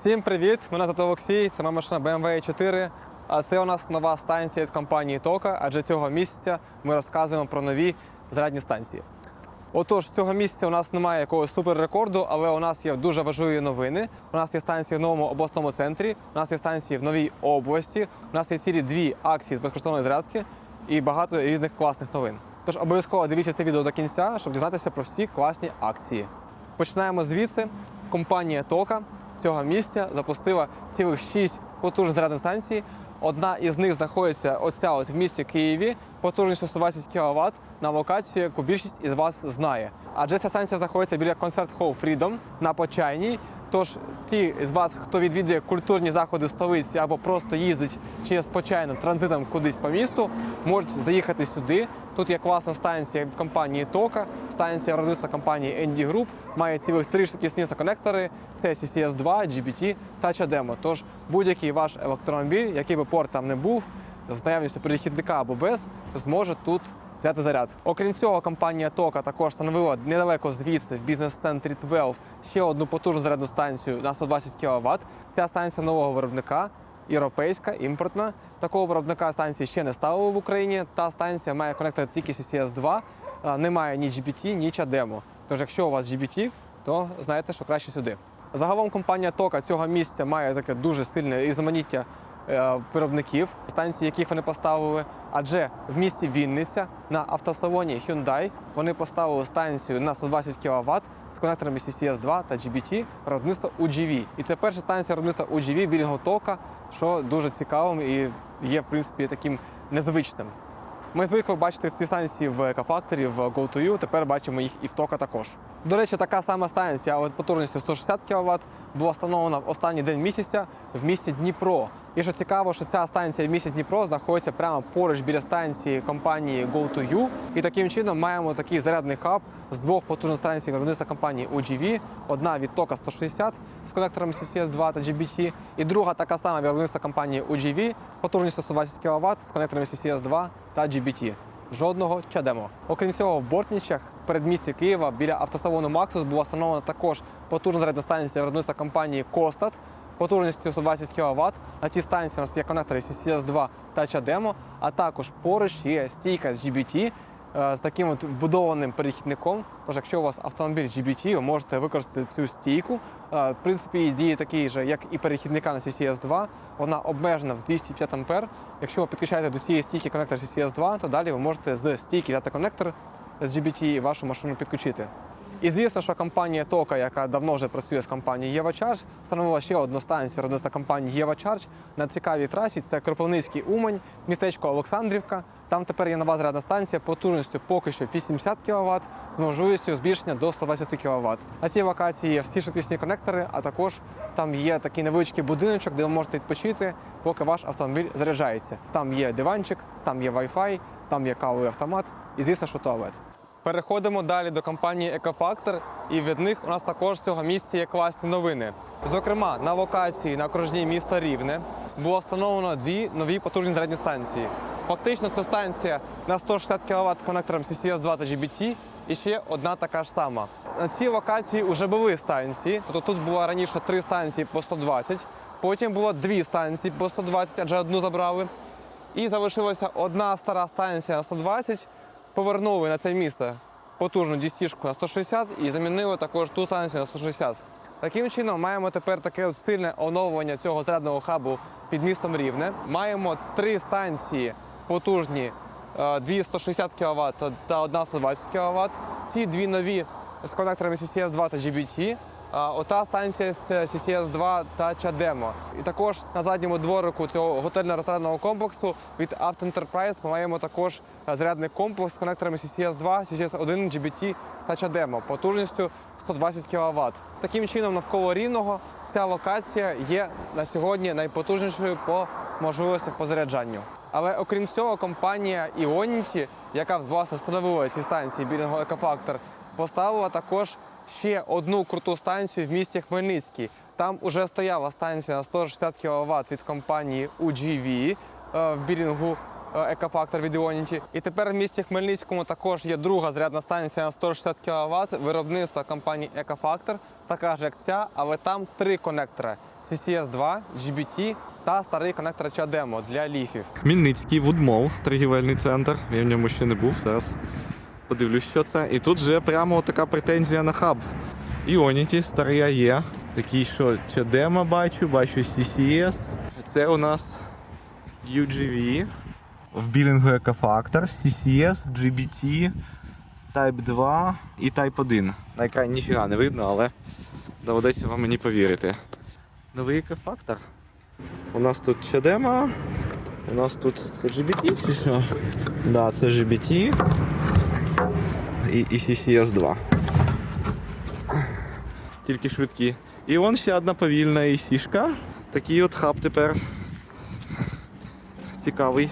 Всім привіт! Мене звати Олексій, це моя машина BMW 4. А це у нас нова станція від компанії Тока, адже цього місяця ми розказуємо про нові зарядні станції. Отож, цього місяця у нас немає якогось суперрекорду, але у нас є дуже важливі новини. У нас є станції в новому обласному центрі, у нас є станції в новій області, у нас є цілі дві акції з безкоштовної зарядки і багато різних класних новин. Тож обов'язково дивіться це відео до кінця, щоб дізнатися про всі класні акції. Починаємо звідси. Компанія Тока цього місця запустила цілих 6 потужних зарядних станцій. Одна із них знаходиться оця от в місті Києві потужністю 120 кВт на локацію, яку більшість із вас знає. Адже ця станція знаходиться біля концерт Hall Freedom на Почайній. Тож ті з вас, хто відвідує культурні заходи столиці або просто їздить через Почайну транзитом кудись по місту, можуть заїхати сюди. Тут є класна станція від компанії Тока, станція виробництва компанії ND Group, має цілих три швидкісні конектори. Це CCS 2, GBT та CHAdeMO. Тож будь-який ваш електромобіль, який би порт там не був, з наявністю перехідника або без, зможе тут взяти заряд. Окрім цього, компанія Тока також встановила недалеко звідси в бізнес-центрі 12 ще одну потужну зарядну станцію на 120 кВт. Ця станція нового виробника, європейська, імпортна. Такого виробника станції ще не ставили в Україні. Та станція має конектор тільки CCS 2, немає ні GBT, ні CHAdeMO. Тож, якщо у вас GBT, то знаєте, що краще сюди. Загалом компанія Тока цього місця має таке дуже сильне різноманіття е, виробників, станції, яких вони поставили. Адже в місті Вінниця на автосалоні Hyundai вони поставили станцію на 120 кВт з конекторами CCS 2 та GBT виробництва UGV. І це перша станція виробництва UGV білінгу Тока, що дуже цікавим і є в принципі таким незвичним. Ми звикли бачити ці станції в Екофакторі, в GoToYou, тепер бачимо їх і в Тока також. До речі, така сама станція, але потужністю 160 кВт, була встановлена в останній день місяця в місті Дніпро. І що цікаво, що ця станція в місті Дніпро знаходиться прямо поруч біля станції компанії GoToYou. І таким чином маємо такий зарядний хаб з двох потужних станцій виробництва компанії UGV. Одна від Тока 160 з конекторами CCS 2 та GBT, і друга така сама виробництва компанії UGV, потужністю 120 кВт з конекторами CCS 2 та GBT. Жодного чадемо. Окрім цього, в Бортнічах в передмісті Києва біля автосалону Maxus була встановлена також потужна зарядна станція виробництва компанії Костат потужністю 120 кВт. На цій станції у нас є конектори CCS 2 та CHAdeMO, а також поруч є стійка з GBT е, з таким от вбудованим перехідником. Тож, якщо у вас автомобіль GBT, ви можете використати цю стійку. Е, В принципі, діє такий же, як і перехідника на CCS 2. Вона обмежена в 250 А. Якщо ви підключаєте до цієї стійки конектор CCS 2, то далі ви можете з стійки взяти конектор з GBT вашу машину підключити. І звісно, що компанія Тока, яка давно вже працює з компанією EvaCharge, встановила ще одну станцію виробництва компанії EvaCharge на цікавій трасі. Це Кропивницький Умань, містечко Олександрівка. Там тепер є нова зарядна станція потужністю поки що 80 кВт з можливістю збільшення до 120 кВт. На цій локації є всі швидкісні конектори, а також там є такий невеличкий будиночок, де ви можете відпочити, поки ваш автомобіль заряджається. Там є диванчик, там є Wi-Fi, там є кавовий автомат і, звісно, що туалет. Переходимо далі до компанії Екофактор, і від них у нас також цього місця є класні новини. Зокрема, на локації на окружній міста Рівне було встановлено дві нові потужні зарядні станції. Фактично, це станція на 160 кВт конектором CCS 2 та GBT, і ще одна така ж сама. На цій локації вже були станції, тобто тут було раніше три станції по 120, потім було дві станції по 120, адже одну забрали. І залишилася одна стара станція на 120. Повернули на це місце потужну дістішку на 160 і замінили також ту станцію на 160. Таким чином, маємо тепер таке от сильне оновлення цього зарядного хабу під містом Рівне. Маємо три станції потужні, е, дві 160 кВт та одна 120 кВт. Ці дві нові з конекторами CCS 2 та GBT. Ота станція з CCS 2 та CHAdeMO. І також на задньому дворику цього готельно-ресторанного комплексу від Auto Enterprise ми маємо також е, зарядний комплекс з конекторами CCS 2, CCS 1, GBT та CHAdeMO потужністю 120 кВт. Таким чином, навколо рівного ця локація є на сьогодні найпотужнішою по можливостях по заряджанню. Але окрім цього, компанія Ionity, яка власне встановила ці станції білінгу Екофактор, поставила також ще одну круту станцію в місті Хмельницький. Там уже стояла станція на 160 кВт від компанії UGV е, в білінгу е, екофактор від Ionity. І тепер в місті Хмельницькому також є друга зарядна станція на 160 кВт виробництва компанії Екофактор, така ж як ця, але там три конектори: CCS2, GBT та старий конектор CHAdeMO для ліфів. Хмельницький Вудмол, торгівельний центр. Я в ньому ще не був. Зараз подивлюсь, що це. І тут вже прямо така претензія на хаб. Ionity, старий АЄ. Такий, що Чадема бачу, бачу CCS. Це у нас UGV. В білінгу екофактор, CCS, GBT, Type 2 і Type 1. На екрані ніфіга не видно, але доведеться вам мені повірити. Новий екофактор. У нас тут Чадема. У нас тут це GBT чи що? Да, це GBT і, CCS 2. Тільки швидкі. І вон ще одна повільна і сішка. Такий от хаб тепер цікавий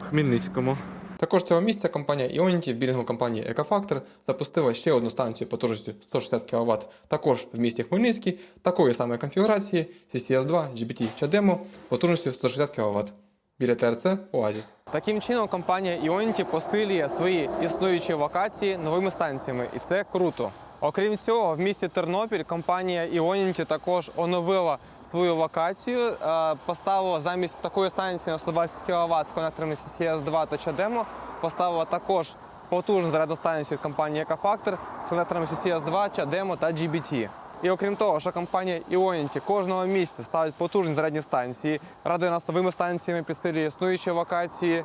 в Хмельницькому. Також цього місця компанія Ionity в білінгу компанії Екофактор запустила ще одну станцію потужністю 160 кВт, також в місті Хмельницький, такої самої конфігурації CCS2 GBT CHAdeMO потужністю 160 кВт. Біля ТРЦ Оазіс. Таким чином, компанія Ionity посилює свої існуючі локації новими станціями, і це круто. Окрім цього, в місті Тернопіль компанія Ionity також оновила свою локацію, е, поставила замість такої станції на 120 кВт з конекторами CCS2 та CHAdeMO, поставила також потужну зарядну станцію від компанії Екофактор з конекторами CCS2, CHAdeMO та GBT. І окрім того, що компанія Ionity кожного місця ставить потужні зарядні станції, радує нас новими станціями, підсилює існуючі локації,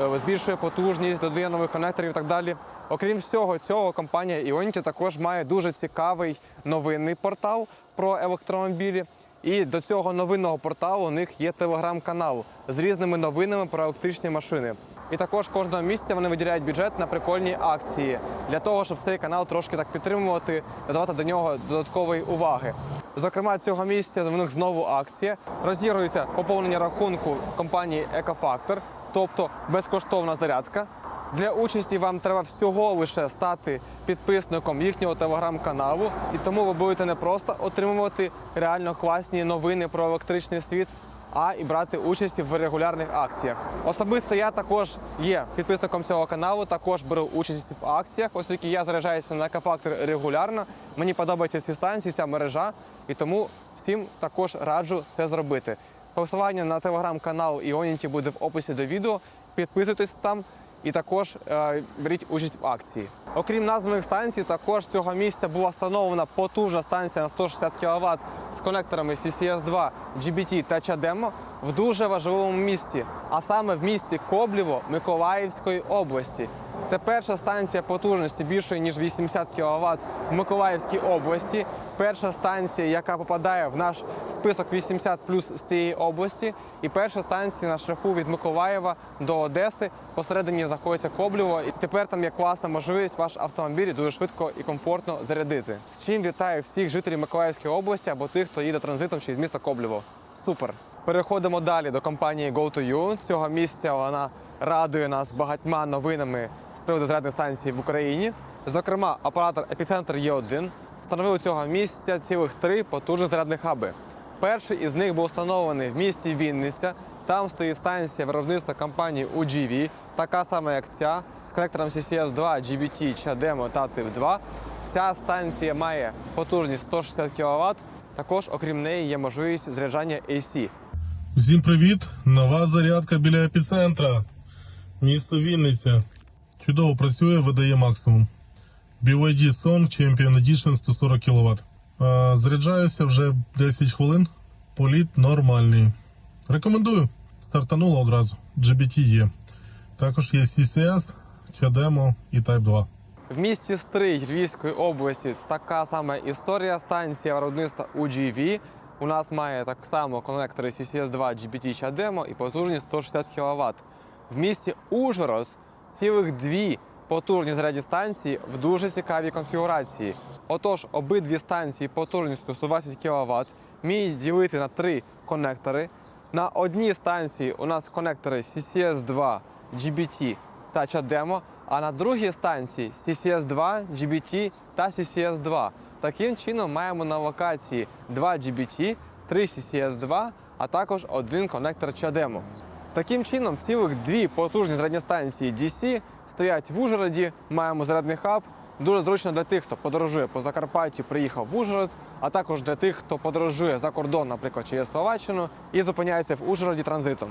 е, збільшує потужність, додає нових конекторів і так далі. Окрім всього цього, компанія Ionity також має дуже цікавий новинний портал про електромобілі. І до цього новинного порталу у них є телеграм-канал з різними новинами про електричні машини. І також кожного місяця вони виділяють бюджет на прикольні акції для того, щоб цей канал трошки так підтримувати, додавати до нього додаткової уваги. Зокрема, цього місяця в них знову акція. Розігрується поповнення рахунку компанії Екофактор, тобто безкоштовна зарядка. Для участі вам треба всього лише стати підписником їхнього телеграм-каналу, і тому ви будете не просто отримувати реально класні новини про електричний світ, а і брати участь в регулярних акціях. Особисто я також є підписником цього каналу, також беру участь в акціях, оскільки я заряджаюся на екофактор регулярно. Мені подобаються ці станції, ця мережа, і тому всім також раджу це зробити. Посилання на телеграм-канал Іоніті буде в описі до відео. Підписуйтесь там і також е, беріть участь в акції. Окрім названих станцій, також цього місця була встановлена потужна станція на 160 кВт з конекторами CCS2, GBT та CHAdeMO в дуже важливому місті, а саме в місті Коблєво Миколаївської області. Це перша станція потужності більшої ніж 80 кВт в Миколаївській області. Перша станція, яка попадає в наш список 80 плюс з цієї області, і перша станція на шляху від Миколаєва до Одеси. Посередині знаходиться Коблєво, і тепер там є класна можливість ваш автомобіль дуже швидко і комфортно зарядити. З чим вітаю всіх жителів Миколаївської області або тих, хто їде транзитом через місто Коблєво. Супер! Переходимо далі до компанії Go2U. Цього місця вона радує нас багатьма новинами з приводу зарядних станцій в Україні. Зокрема, оператор Епіцентр Є1 встановив цього місця цілих три потужні зарядні хаби. Перший із них був встановлений в місті Вінниця. Там стоїть станція виробництва компанії UGV, така сама, як ця, з конектором CCS2, GBT, CHAdeMO та Type 2. Ця станція має потужність 160 кВт. Також, окрім неї, є можливість заряджання AC. Всім привіт! Нова зарядка біля епіцентра. Місто Вінниця. Чудово працює, видає максимум. BYD Song Champion Edition 140 кВт. Заряджаюся вже 10 хвилин. Політ нормальний. Рекомендую. Стартануло одразу. GBT є. Також є CCS, CHAdeMO і Type 2. В місті Стрий Львівської області така сама історія. Станція виробництва UGV. У нас має так само конектори CCS2 GBT CHAdeMO і потужність 160 кВт. В місті Ужгород цілих дві потужні зарядні станції в дуже цікавій конфігурації. Отож, обидві станції потужністю 120 кВт вміють ділити на три конектори. На одній станції у нас конектори CCS2, GBT та CHAdeMO, а на другій станції CCS2, GBT та CCS2. Таким чином маємо на локації 2 GBT, 3 CCS2, а також один конектор CHAdeMO. Таким чином, цілих дві потужні зарядні станції DC стоять в Ужгороді. Маємо зарядний хаб. Дуже зручно для тих, хто подорожує по Закарпаттю, приїхав в Ужгород, а також для тих, хто подорожує за кордон, наприклад, через Словаччину, і зупиняється в Ужгороді транзитом.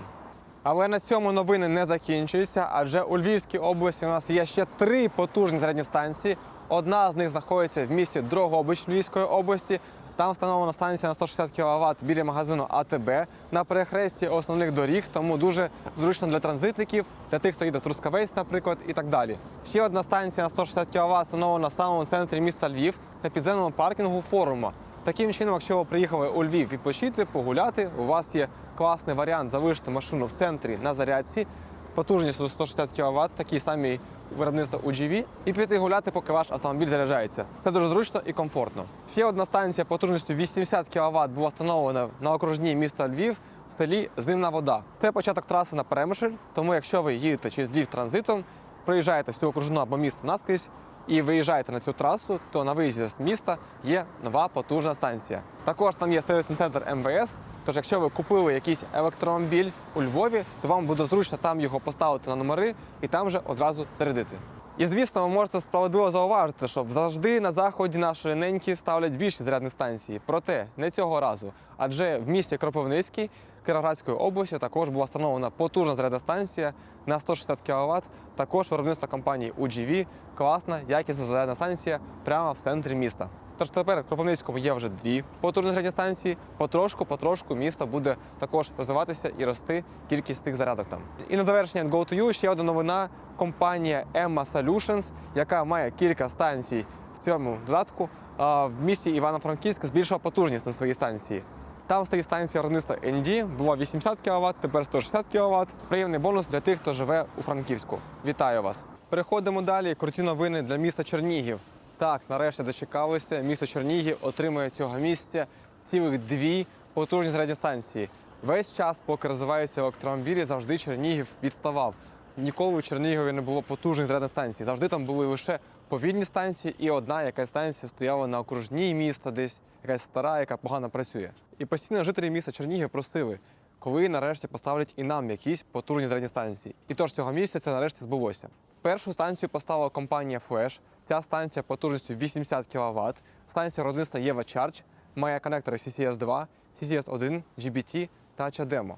Але на цьому новини не закінчуються, адже у Львівській області у нас є ще три потужні зарядні станції. Одна з них знаходиться в місті Дрогобич Львівської області. Там встановлена станція на 160 кВт біля магазину АТБ на перехресті основних доріг, тому дуже зручно для транзитників, для тих, хто їде в Трускавець, наприклад, і так далі. Ще одна станція на 160 кВт встановлена в самому центрі міста Львів на підземному паркінгу форума. Таким чином, якщо ви приїхали у Львів відпочити, погуляти, у вас є класний варіант залишити машину в центрі на зарядці, потужністю 160 кВт, такий самий виробництво UGV, і піти гуляти, поки ваш автомобіль заряджається. Це дуже зручно і комфортно. Ще одна станція потужністю 80 кВт була встановлена на окружній міста Львів в селі Зимна вода. Це початок траси на Перемишль, тому якщо ви їдете через Львів транзитом, проїжджаєте всю окружну або місто наскрізь і виїжджаєте на цю трасу, то на виїзді з міста є нова потужна станція. Також там є сервісний центр МВС. Тож, якщо ви купили якийсь електромобіль у Львові, то вам буде зручно там його поставити на номери і там же одразу зарядити. І звісно, ви можете справедливо зауважити, що завжди на заході нашої неньки ставлять більші зарядні станції. Проте не цього разу. Адже в місті Кропивницький Кіровоградської області також була встановлена потужна зарядна станція на 160 кВт. Також виробництво компанії UGV. Класна, якісна зарядна станція прямо в центрі міста. Тож тепер в Кропивницькому є вже дві потужні зарядні станції. Потрошку, потрошку місто буде також розвиватися і рости кількість цих зарядок там. І на завершення Go ще одна новина. Компанія Emma Solutions, яка має кілька станцій в цьому додатку, в місті Івано-Франківськ збільшила потужність на своїй станції. Там стоїть станція виробництва ND, було 80 кВт, тепер 160 кВт. Приємний бонус для тих, хто живе у Франківську. Вітаю вас! Переходимо далі. Круті новини для міста Чернігів. Так, нарешті дочекалися. Місто Чернігів отримує цього місця цілих дві потужні зарядні станції. Весь час, поки розвиваються електромобілі, завжди Чернігів відставав. Ніколи у Чернігові не було потужних зарядних станцій. Завжди там були лише повільні станції, і одна якась станція стояла на окружній міста, десь якась стара, яка погано працює. І постійно жителі міста Чернігів просили, коли нарешті поставлять і нам якісь потужні зарядні станції. І тож цього місяця це нарешті збулося. Першу станцію поставила компанія Flash. Ця станція потужністю 80 кВт. Станція виробництва Єва Charge, має конектори CCS 2, CCS 1, GBT та CHAdeMO.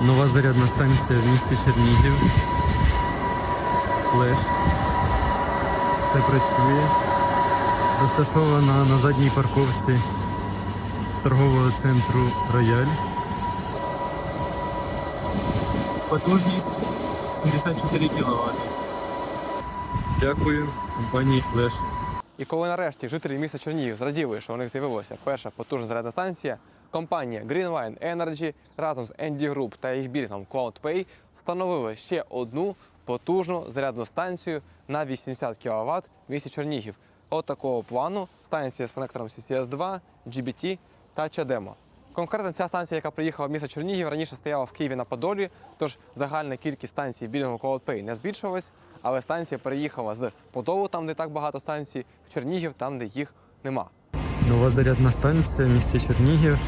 Нова зарядна станція в місті Чернігів. Флеш. Все працює. Розташована на задній парковці торгового центру Рояль. Потужність 74 кВт. Дякую компанії Флеш. І коли нарешті жителі міста Чернігів зраділи, що у них з'явилася перша потужна зарядна станція, компанія Greenline Energy разом з ND Group та їх біргом CloudPay встановили ще одну потужну зарядну станцію на 80 кВт в місті Чернігів. От такого плану станція з конектором CCS 2, GBT та CHAdeMO. Конкретно ця станція, яка приїхала в місто Чернігів, раніше стояла в Києві на Подолі, тож загальна кількість станцій білого CloudPay не збільшилась, але станція переїхала з Подолу, там де так багато станцій, в Чернігів, там де їх нема. Нова зарядна станція в місті Чернігів.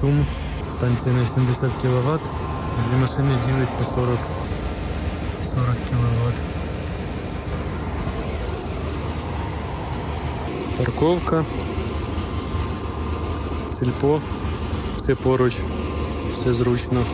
ЦУМ. Станція на 70 кВт. Дві машини ділять по 40, 40 кВт. Парковка. Сільпо. Все поруч. Все зручно.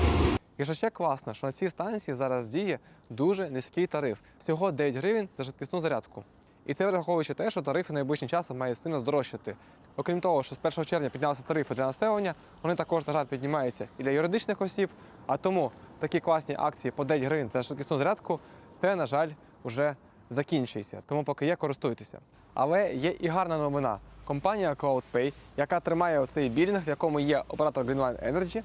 І що ще класно, що на цій станції зараз діє дуже низький тариф. Всього 9 гривень за швидкісну зарядку. І це враховуючи те, що тарифи найближчим часом мають сильно здорожчати. Окрім того, що з 1 червня піднялися тарифи для населення, вони також, на жаль, піднімаються і для юридичних осіб. А тому такі класні акції по 9 гривень за швидкісну зарядку, це, на жаль, вже закінчується. Тому поки є, користуйтеся. Але є і гарна новина. Компанія CloudPay, яка тримає оцей білінг, в якому є оператор Greenline Energy,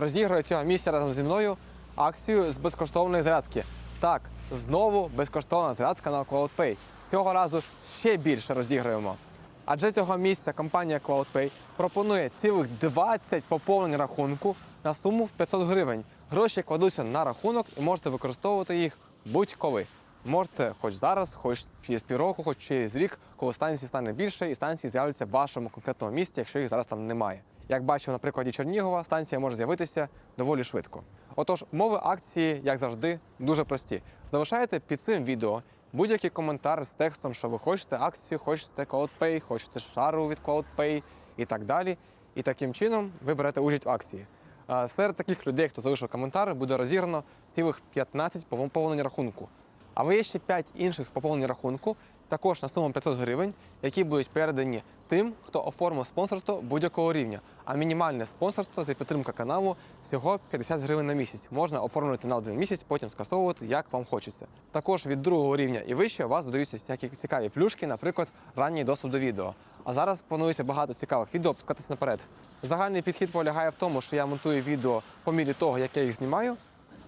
розігрує цього місця разом зі мною акцію з безкоштовної зарядки. Так, знову безкоштовна зарядка на CloudPay. Цього разу ще більше розіграємо. Адже цього місця компанія CloudPay пропонує цілих 20 поповнень рахунку на суму в 500 гривень. Гроші кладуться на рахунок і можете використовувати їх будь-коли. Можете хоч зараз, хоч через півроку, хоч через рік, коли станції стане більше, і станції з'являться в вашому конкретному місці, якщо їх зараз там немає. Як бачимо на прикладі Чернігова, станція може з'явитися доволі швидко. Отож, умови акції, як завжди, дуже прості. Залишаєте під цим відео будь-який коментар з текстом, що ви хочете акцію, хочете CloudPay, хочете шару від CloudPay і так далі. І таким чином ви берете участь в акції. А Серед таких людей, хто залишив коментар, буде розіграно цілих 15 поповнень рахунку. Але є ще 5 інших поповнень рахунку, також на суму 500 гривень, які будуть передані тим, хто оформив спонсорство будь-якого рівня. А мінімальне спонсорство за підтримка каналу всього 50 гривень на місяць. Можна оформлювати на один місяць, потім скасовувати, як вам хочеться. Також від другого рівня і вище у вас додаються всякі цікаві плюшки, наприклад, ранній доступ до відео. А зараз планується багато цікавих відео пускатися наперед. Загальний підхід полягає в тому, що я монтую відео по мірі того, як я їх знімаю,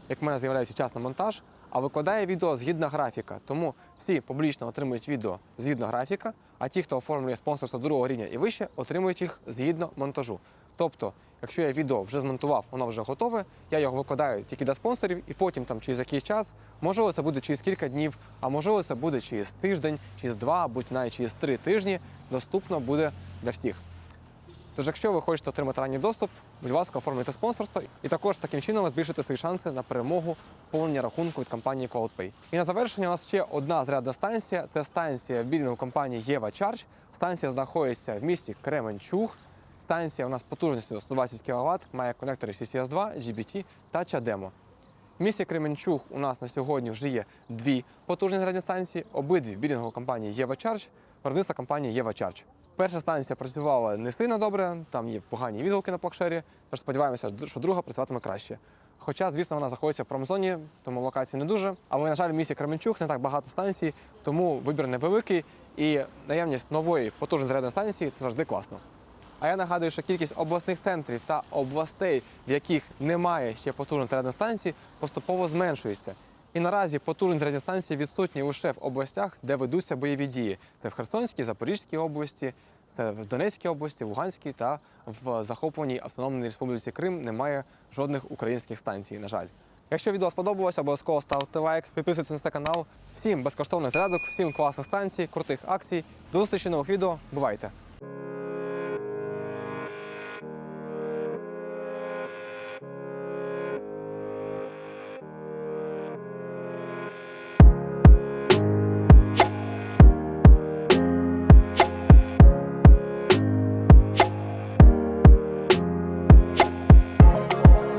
як в мене з'являється час на монтаж, а викладає відео згідно графіка. Тому всі публічно отримують відео згідно графіка, а ті, хто оформлює спонсорство другого рівня і вище, отримують їх згідно монтажу. Тобто, якщо я відео вже змонтував, воно вже готове, я його викладаю тільки для спонсорів, і потім там через якийсь час, можливо, це буде через кілька днів, а можливо, це буде через тиждень, через два, або навіть через три тижні, доступно буде для всіх. Тож, якщо ви хочете отримати ранній доступ, будь ласка, оформлюйте спонсорство і також таким чином ви свої шанси на перемогу поповнення рахунку від компанії CloudPay. І на завершення у нас ще одна зарядна станція. Це станція в білінгу компанії Єва Charge. Станція знаходиться в місті Кременчуг. Станція у нас потужністю 120 кВт, має конектори CCS2, GBT та CHAdeMO. В місті Кременчуг у нас на сьогодні вже є дві потужні зарядні станції, обидві в білінгу компанії Єва Charge, виробництва компанії Єва Charge. Перша станція працювала не сильно добре, там є погані відгуки на плакшері, тож сподіваємося, що друга працюватиме краще. Хоча, звісно, вона знаходиться в промзоні, тому локації не дуже. Але, на жаль, в місті Кременчуг не так багато станцій, тому вибір невеликий і наявність нової потужної зарядної станції це завжди класно. А я нагадую, що кількість обласних центрів та областей, в яких немає ще потужної зарядної станції, поступово зменшується. І наразі потужні зарядні станції відсутні лише в областях, де ведуться бойові дії. Це в Херсонській, Запорізькій області, це в Донецькій області, в Луганській та в захопленій Автономній Республіці Крим немає жодних українських станцій, на жаль. Якщо відео сподобалось, обов'язково ставте лайк, підписуйтесь на цей канал. Всім безкоштовних зарядок, всім класних станцій, крутих акцій. До зустрічі нових відео. Бувайте!